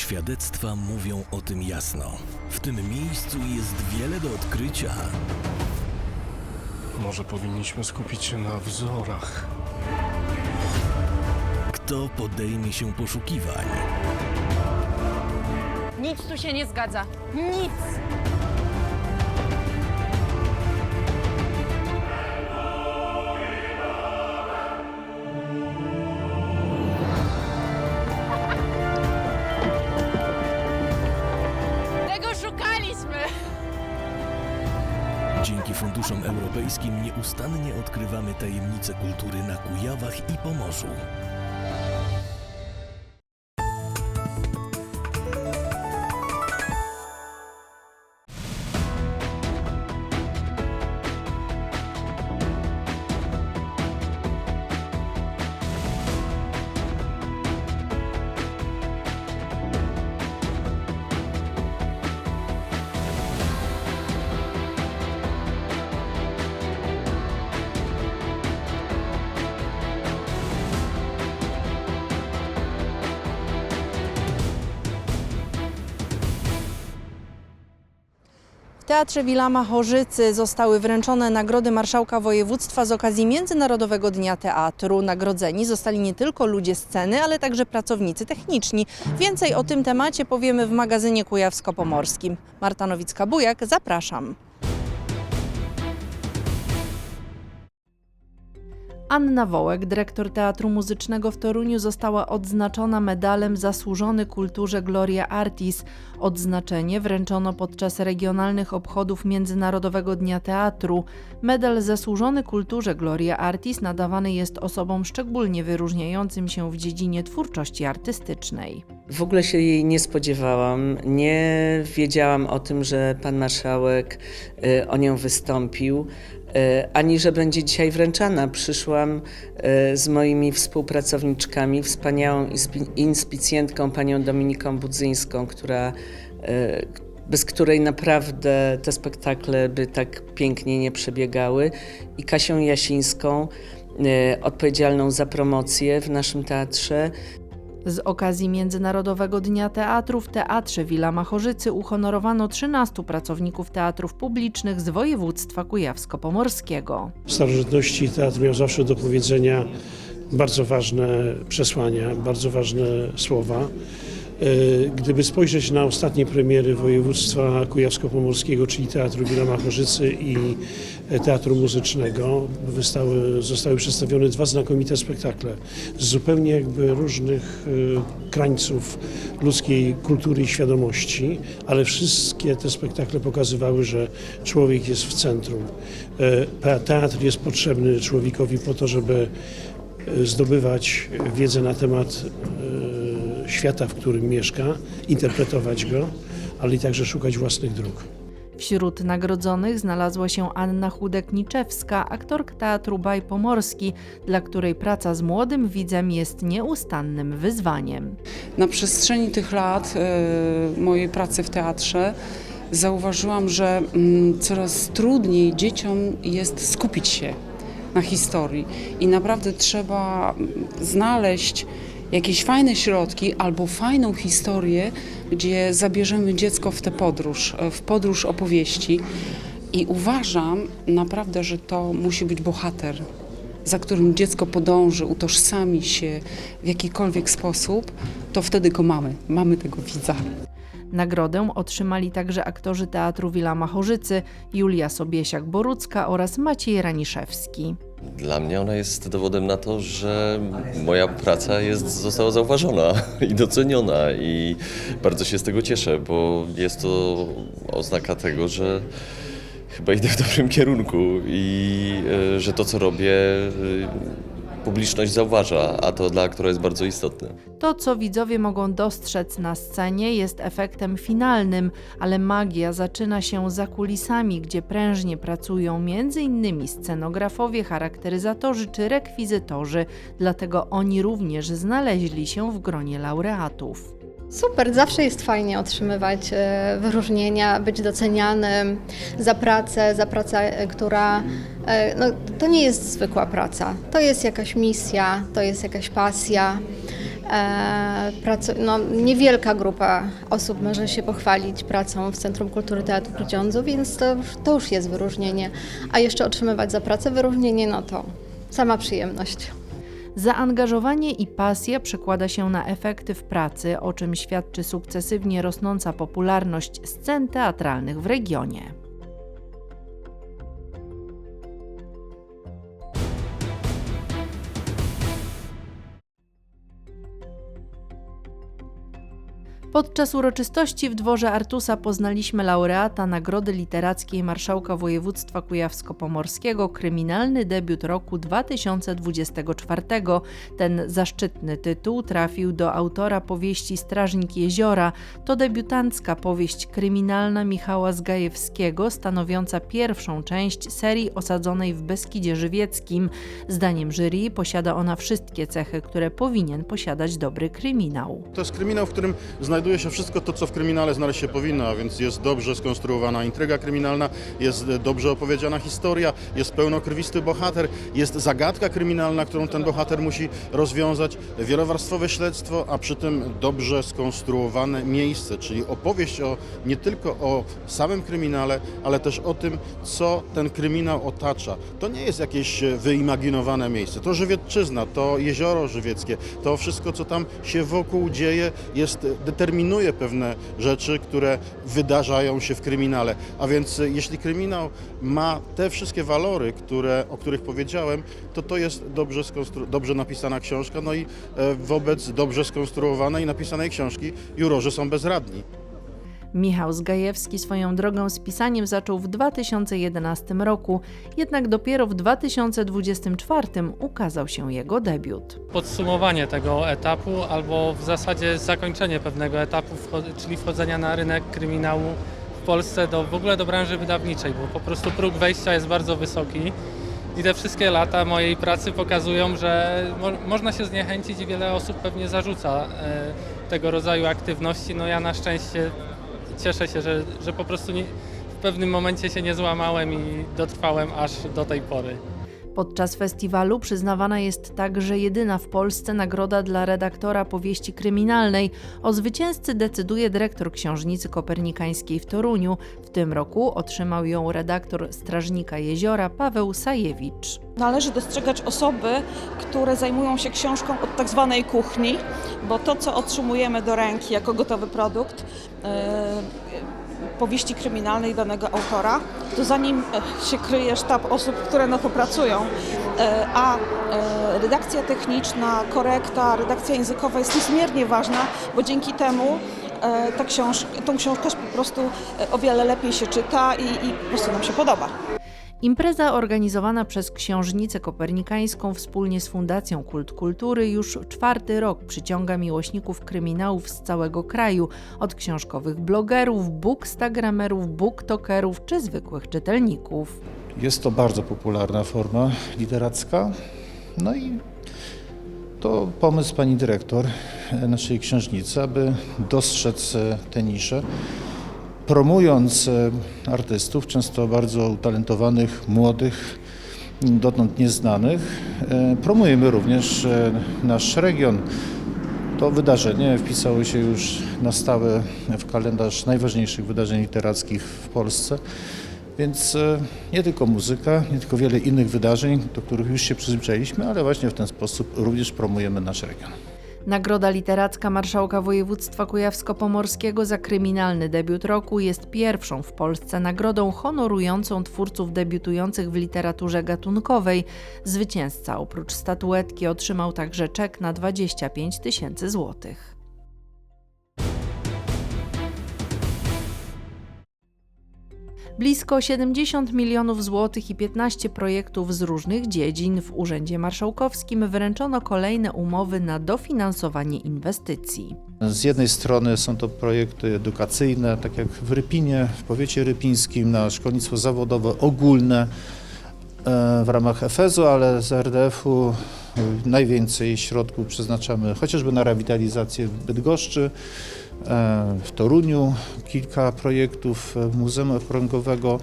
Świadectwa mówią o tym jasno. W tym miejscu jest wiele do odkrycia. Może powinniśmy skupić się na wzorach. Kto podejmie się poszukiwań? Nic tu się nie zgadza. Nic! Dzięki funduszom europejskim nieustannie odkrywamy tajemnice kultury na Kujawach i Pomorzu. Teatrze Wilama Chorzycy zostały wręczone nagrody Marszałka Województwa z okazji Międzynarodowego Dnia Teatru. Nagrodzeni zostali nie tylko ludzie sceny, ale także pracownicy techniczni. Więcej o tym temacie powiemy w magazynie Kujawsko-Pomorskim. Marta Nowicka-Bujak, zapraszam. Anna Wołek, dyrektor Teatru Muzycznego w Toruniu, została odznaczona medalem Zasłużony Kulturze Gloria Artis. Odznaczenie wręczono podczas regionalnych obchodów Międzynarodowego Dnia Teatru. Medal Zasłużony Kulturze Gloria Artis nadawany jest osobom szczególnie wyróżniającym się w dziedzinie twórczości artystycznej. W ogóle się jej nie spodziewałam. Nie wiedziałam o tym, że pan marszałek y, o nią wystąpił, ani że będzie dzisiaj wręczana. Przyszłam y, z moimi współpracowniczkami, wspaniałą inspi- inspicjentką panią Dominiką Budzyńską, która, y, bez której naprawdę te spektakle by tak pięknie nie przebiegały, i Kasią Jasińską, odpowiedzialną za promocję w naszym teatrze. Z okazji Międzynarodowego Dnia Teatru w Teatrze Wila Machorzycy uhonorowano 13 pracowników teatrów publicznych z województwa kujawsko-pomorskiego. W starożytności teatr miał zawsze do powiedzenia bardzo ważne przesłania, bardzo ważne słowa. E, Gdyby spojrzeć na ostatnie premiery województwa kujawsko-pomorskiego, czyli Teatru Wila Machorzycy i Teatru Muzycznego, wystały, zostały przedstawione dwa znakomite spektakle z zupełnie jakby różnych e, krańców ludzkiej kultury i świadomości, ale wszystkie te spektakle pokazywały, że człowiek jest w centrum. E, Teatr jest potrzebny człowiekowi po to, żeby zdobywać wiedzę na temat świata, w którym mieszka, interpretować go, ale i także szukać własnych dróg. Wśród nagrodzonych znalazła się Anna Chudek-Niczewska, aktorka teatru Baj Pomorski, dla której praca z młodym widzem jest nieustannym wyzwaniem. Na przestrzeni tych lat e, mojej pracy w teatrze zauważyłam, że mm, coraz trudniej dzieciom jest skupić się na historii i naprawdę trzeba mm, znaleźć jakieś fajne środki albo fajną historię, gdzie zabierzemy dziecko w tę podróż, e, w podróż opowieści. I uważam naprawdę, że to musi być bohater, za którym dziecko podąży, utożsami się w jakikolwiek sposób, to wtedy go mamy. Mamy tego widza. Nagrodę otrzymali także aktorzy teatru Wila Machorzycy Julia Sobiesiak-Borucka oraz Maciej Raniszewski. Dla mnie ona jest dowodem na to, że moja praca jest, została zauważona i doceniona i bardzo się z tego cieszę, bo jest to oznaka tego, że chyba idę w dobrym kierunku i e, że to, co robię, e, publiczność zauważa, a to dla aktora jest bardzo istotne. To, co widzowie mogą dostrzec na scenie, jest efektem finalnym, ale magia zaczyna się za kulisami, gdzie prężnie pracują m.in. scenografowie, charakteryzatorzy czy rekwizytorzy, dlatego oni również znaleźli się w gronie laureatów. Super, zawsze jest fajnie otrzymywać e, wyróżnienia, być docenianym za pracę, za pracę, e, która e, no, to nie jest zwykła praca. To jest jakaś misja, to jest jakaś pasja. Pracu- no, niewielka grupa osób może się pochwalić pracą w Centrum Kultury Teatru Grudziądzu, więc to, to już jest wyróżnienie. A jeszcze otrzymywać za pracę wyróżnienie, no to sama przyjemność. Zaangażowanie i pasja przekłada się na efekty w pracy, o czym świadczy sukcesywnie rosnąca popularność scen teatralnych w regionie. Podczas uroczystości w dworze Artusa poznaliśmy laureata Nagrody Literackiej Marszałka Województwa Kujawsko-Pomorskiego Kryminalny debiut roku 2024. Ten zaszczytny tytuł trafił do autora powieści Strażnik Jeziora. To debiutancka powieść kryminalna Michała Zgajewskiego, stanowiąca pierwszą część serii osadzonej w Beskidzie Żywieckim. Zdaniem jury posiada ona wszystkie cechy, które powinien posiadać dobry kryminał. To jest kryminał, w którym znajduje się wszystko to, co w kryminale znaleźć się powinno, a więc jest dobrze skonstruowana intryga kryminalna, jest dobrze opowiedziana historia, jest pełnokrwisty bohater, jest zagadka kryminalna, którą ten bohater musi rozwiązać, wielowarstwowe śledztwo, a przy tym dobrze skonstruowane miejsce, czyli opowieść o, nie tylko o samym kryminale, ale też o tym, co ten kryminał otacza. To nie jest jakieś wyimaginowane miejsce, to Żywiecczyzna, to jezioro żywieckie, to wszystko, co tam się wokół dzieje, jest, determinuje pewne rzeczy, które wydarzają się w kryminale. A więc e, jeśli kryminał ma te wszystkie walory, które, o których powiedziałem, to to jest dobrze, dobrze napisana książka, no i e, wobec dobrze skonstruowanej napisanej książki jurorzy są bezradni. Michał Zgajewski swoją drogą z pisaniem zaczął w 2011 roku, jednak dopiero w 2024 ukazał się jego debiut. podsumowanie tego etapu albo w zasadzie zakończenie pewnego etapu, czyli wchodzenia na rynek kryminału w Polsce do, w ogóle do branży wydawniczej, bo po prostu próg wejścia jest bardzo wysoki i te wszystkie lata mojej pracy pokazują, że mo można się zniechęcić i wiele osób pewnie zarzuca e, tego rodzaju aktywności. No ja na szczęście cieszę się, że, że po prostu nie, w pewnym momencie się nie złamałem i dotrwałem aż do tej pory. Podczas festiwalu przyznawana jest także jedyna w Polsce nagroda dla redaktora powieści kryminalnej. O zwycięzcy decyduje dyrektor Książnicy Kopernikańskiej w Toruniu. W tym roku otrzymał ją redaktor Strażnika Jeziora Paweł Sajewicz. Należy dostrzegać osoby, które zajmują się książką od tak zwanej kuchni, bo to, co otrzymujemy do ręki jako gotowy produkt e, powieści kryminalnej danego autora, to za nim e, się kryje sztab osób, które na to pracują, E, a e, redakcja techniczna, korekta, redakcja językowa jest niezmiernie ważna, bo dzięki temu ta książ- tą książkę po prostu o wiele lepiej się czyta i, i po prostu nam się podoba. Impreza organizowana przez Książnicę Kopernikańską wspólnie z Fundacją Kult Kultury już czwarty rok przyciąga miłośników kryminałów z całego kraju, od książkowych blogerów, bookstagramerów, booktokerów czy zwykłych czytelników. Jest to bardzo popularna forma literacka. No i to pomysł pani dyrektor e, naszej księżnicy, aby dostrzec e, tę niszę, promując e, artystów, często bardzo utalentowanych, młodych, dotąd nieznanych. e, Promujemy również e, nasz region. To wydarzenie wpisało się już na stałe w kalendarz najważniejszych wydarzeń literackich w Polsce. Więc nie tylko muzyka, nie tylko wiele innych wydarzeń, do których już się przyzwyczailiśmy, ale właśnie w ten sposób również promujemy nasz region. Nagroda Literacka Marszałka Województwa Kujawsko-Pomorskiego za kryminalny debiut roku jest pierwszą w Polsce nagrodą honorującą twórców debiutujących w literaturze gatunkowej. Zwycięzca oprócz statuetki otrzymał także czek na 25 tysięcy złotych. Blisko 70 milionów złotych i 15 projektów z różnych dziedzin w Urzędzie Marszałkowskim wręczono kolejne umowy na dofinansowanie inwestycji. Z jednej strony są to projekty edukacyjne, tak jak w Rypinie, w powiecie rypińskim, na szkolnictwo zawodowe ogólne e, w ramach EFEZ-u, ale z RDF-u najwięcej środków przeznaczamy chociażby na rewitalizację w Bydgoszczy, w Toruniu, kilka projektów e, Muzeum Okręgowego.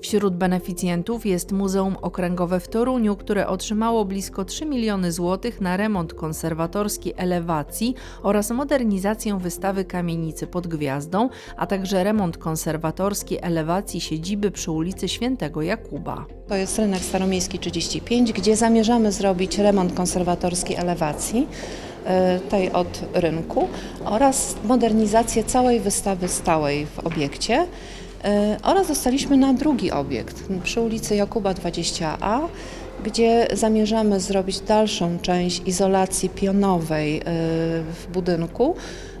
Wśród beneficjentów jest Muzeum Okręgowe w Toruniu, które otrzymało blisko 3 miliony złotych na remont konserwatorski elewacji oraz modernizację wystawy kamienicy pod Gwiazdą, a także remont konserwatorski elewacji siedziby przy ulicy Świętego Jakuba. To jest rynek staromiejski 35, gdzie zamierzamy zrobić remont konserwatorski elewacji e, tej od rynku oraz modernizację całej wystawy stałej w obiekcie. E, Oraz dostaliśmy na drugi obiekt przy ulicy Jakuba 20a, gdzie zamierzamy zrobić dalszą część izolacji pionowej e, w budynku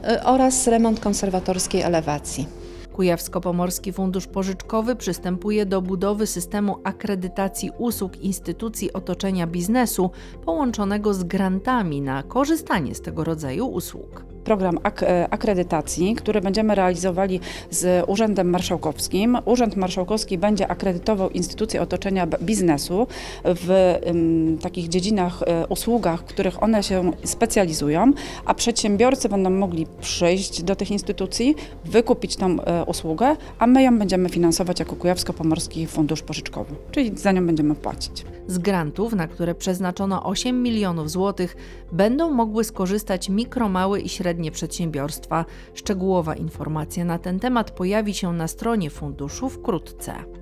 e, oraz remont konserwatorskiej elewacji. Kujawsko-Pomorski Fundusz Pożyczkowy przystępuje do budowy systemu akredytacji usług instytucji otoczenia biznesu połączonego z grantami na korzystanie z tego rodzaju usług. Program ak- e, akredytacji, który będziemy realizowali z Urzędem Marszałkowskim. Urząd Marszałkowski będzie akredytował instytucje otoczenia biznesu w ym, takich dziedzinach, e, usługach, w których one się specjalizują, a przedsiębiorcy będą mogli przyjść do tych instytucji, wykupić tą e, usługę, a my ją będziemy finansować jako Kujawsko-Pomorski Fundusz Pożyczkowy, czyli za nią będziemy płacić. Z grantów, na które przeznaczono 8 milionów złotych, będą mogły skorzystać mikro, małe i średnie przedsiębiorstwa. Szczegółowa informacja na ten temat pojawi się na stronie funduszu wkrótce.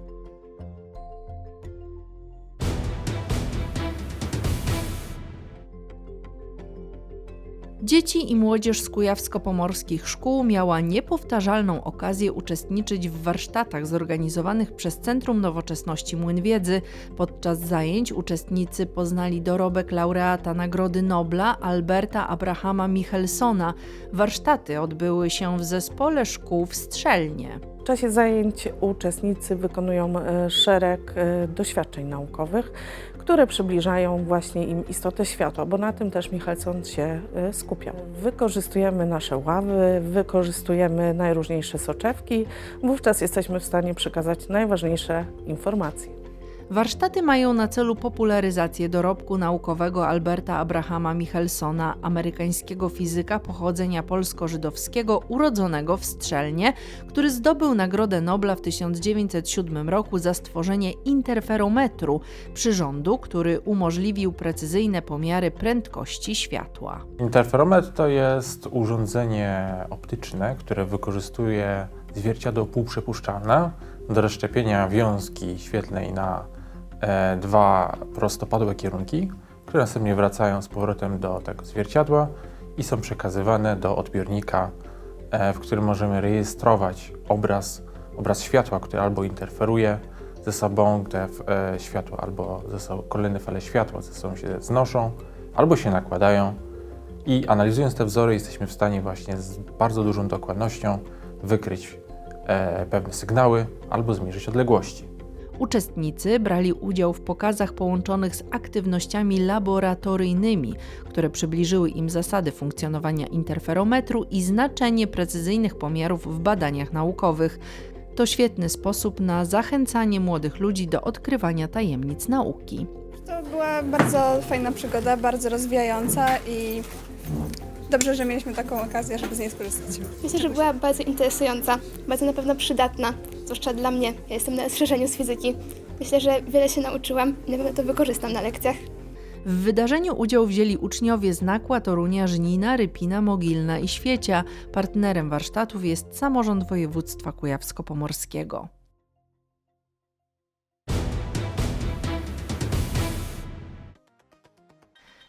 Dzieci i młodzież z kujawsko-pomorskich szkół miała niepowtarzalną okazję uczestniczyć w warsztatach zorganizowanych przez Centrum Nowoczesności Młyn Wiedzy. Podczas zajęć uczestnicy poznali dorobek laureata Nagrody Nobla Alberta Abrahama Michelsona. Warsztaty odbyły się w zespole szkół w Strzelnie. Czasie zajęć uczestnicy wykonują e, szereg e, doświadczeń naukowych, które przybliżają właśnie im istotę światła, bo na tym też Michelson się e, skupiał. Wykorzystujemy nasze ławy, wykorzystujemy najróżniejsze soczewki, wówczas jesteśmy w stanie przekazać najważniejsze informacje. Warsztaty mają na celu popularyzację dorobku naukowego Alberta Abrahama Michelsona, amerykańskiego fizyka pochodzenia polsko-żydowskiego, urodzonego w Strzelnie, który zdobył Nagrodę Nobla w 1907 roku za stworzenie interferometru, przyrządu, który umożliwił precyzyjne pomiary prędkości światła. Interferometr to jest urządzenie optyczne, które wykorzystuje zwierciadło półprzepuszczalne do rozszczepienia wiązki świetlnej na dwa prostopadłe kierunki, które następnie wracają z powrotem do tego zwierciadła i są przekazywane do odbiornika, e, w którym możemy rejestrować obraz, obraz światła, który albo interferuje ze sobą, gdy e, światło albo ze sobą, kolejne fale światła ze sobą się znoszą, albo się nakładają. I analizując te wzory, jesteśmy w stanie właśnie z bardzo dużą dokładnością wykryć e, pewne sygnały albo zmierzyć odległości. Uczestnicy brali udział w pokazach połączonych z aktywnościami laboratoryjnymi, które przybliżyły im zasady funkcjonowania interferometru i znaczenie precyzyjnych pomiarów w badaniach naukowych. To świetny sposób na zachęcanie młodych ludzi do odkrywania tajemnic nauki. To była bardzo fajna przygoda, bardzo rozwijająca i dobrze, że mieliśmy taką okazję, żeby z niej skorzystać. Myślę, że była bardzo interesująca, bardzo na pewno przydatna, zwłaszcza dla mnie. Ja jestem na strzeżeniu z fizyki. Myślę, że wiele się nauczyłam i na pewno to wykorzystam na lekcjach. W wydarzeniu udział wzięli uczniowie z Nakła, Torunia, Żnina, Rypina, Mogilna i Świecia. Partnerem warsztatów jest samorząd województwa kujawsko-pomorskiego.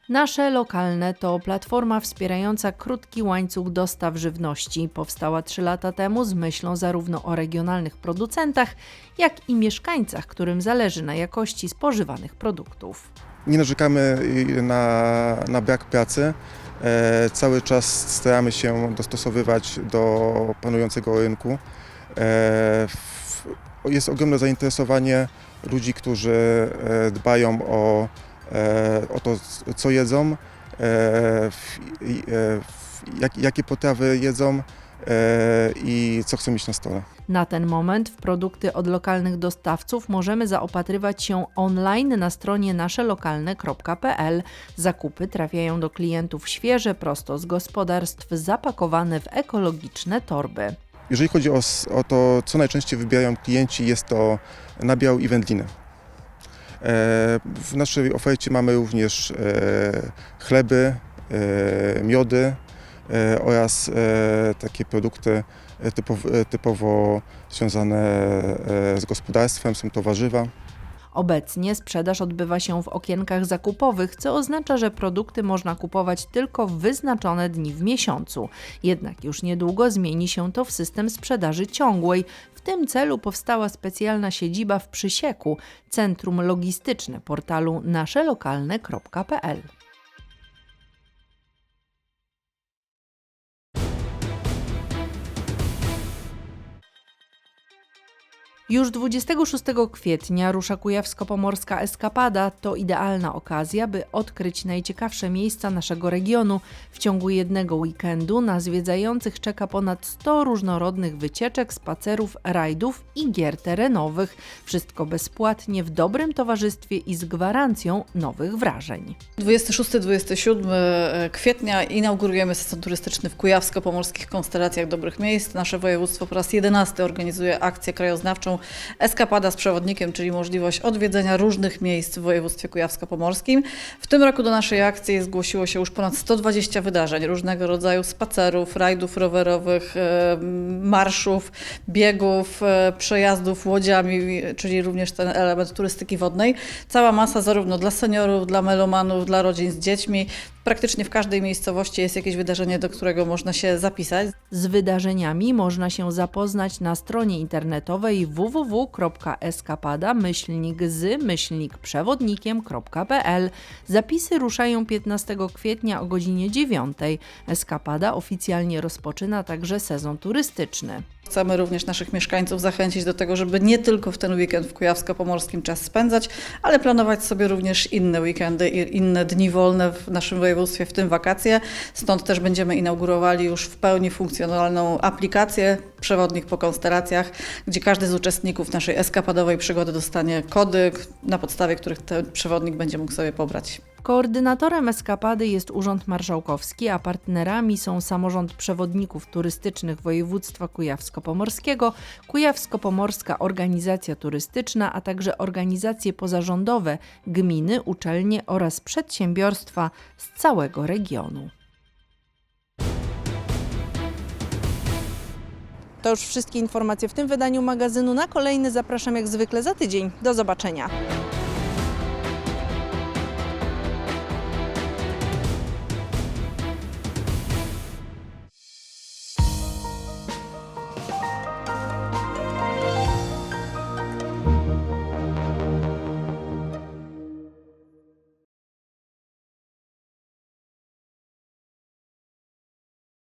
Nasze Lokalne to platforma wspierająca krótki łańcuch dostaw żywności. Powstała 3 lata temu z myślą zarówno o regionalnych producentach, jak i mieszkańcach, którym zależy na jakości spożywanych produktów. Nie narzekamy na, na brak pracy. E, cały czas staramy się dostosowywać do panującego rynku. E, jest ogromne zainteresowanie ludzi, którzy e, dbają o, o to, co jedzą, e, e, jakie potrawy jedzą e, i co chcą mieć na stole. Na ten moment w produkty od lokalnych dostawców możemy zaopatrywać się online na stronie naszelokalne.pl. Zakupy trafiają do klientów świeże, prosto z gospodarstw, zapakowane w ekologiczne torby. jeżeli chodzi o, o to, co najczęściej wybierają klienci, jest to nabiał i wędliny. E, W naszej ofercie mamy również e, chleby, e, miody oraz takie produkty typowo, typowo związane z gospodarstwem, są to warzywa. Obecnie sprzedaż odbywa się w okienkach zakupowych, co oznacza, że produkty można kupować tylko w wyznaczone dni w miesiącu. Jednak już niedługo zmieni się to w system sprzedaży ciągłej. W tym celu powstała specjalna siedziba w Przysieku, centrum logistyczne portalu naszelokalne.pl. Już 26 kwietnia rusza Kujawsko-Pomorska Eskapada. To idealna okazja, by odkryć najciekawsze miejsca naszego regionu. W ciągu jednego weekendu na zwiedzających czeka ponad 100 różnorodnych wycieczek, spacerów, rajdów i gier terenowych. Wszystko bezpłatnie, w dobrym towarzystwie i z gwarancją nowych wrażeń. 26-27 kwietnia inaugurujemy sezon turystyczny w Kujawsko-Pomorskich Konstelacjach Dobrych Miejsc. Nasze województwo po raz 11 organizuje akcję krajoznawczą Eskapada z przewodnikiem, czyli możliwość odwiedzenia różnych miejsc w województwie kujawsko-pomorskim. W tym roku do naszej akcji zgłosiło się już ponad 120 wydarzeń, różnego rodzaju spacerów, rajdów rowerowych, e, marszów, biegów, e, przejazdów łodziami, czyli również ten element turystyki wodnej. Cała masa zarówno dla seniorów, dla melomanów, dla rodzin z dziećmi. Praktycznie w każdej miejscowości jest jakieś wydarzenie, do którego można się zapisać. Z wydarzeniami można się zapoznać na stronie internetowej www.eskapada-z-przewodnikiem.pl. Zapisy ruszają 15 kwietnia o godzinie 9. Eskapada oficjalnie rozpoczyna także sezon turystyczny. Chcemy również naszych mieszkańców zachęcić do tego, żeby nie tylko w ten weekend w Kujawsko-Pomorskim czas spędzać, ale planować sobie również inne weekendy i inne dni wolne w naszym województwie, w tym wakacje. Stąd też będziemy inaugurowali już w pełni funkcjonalną aplikację Przewodnik po konstelacjach, gdzie każdy z uczestników naszej eskapadowej przygody dostanie kody, na podstawie których ten przewodnik będzie mógł sobie pobrać. Koordynatorem eskapady jest Urząd Marszałkowski, a partnerami są Samorząd Przewodników Turystycznych Województwa Kujawsko-Pomorskiego, Kujawsko-Pomorska Organizacja Turystyczna, a także organizacje pozarządowe, gminy, uczelnie oraz przedsiębiorstwa z całego regionu. To już wszystkie informacje w tym wydaniu magazynu. Na kolejny zapraszam jak zwykle za tydzień. Do zobaczenia.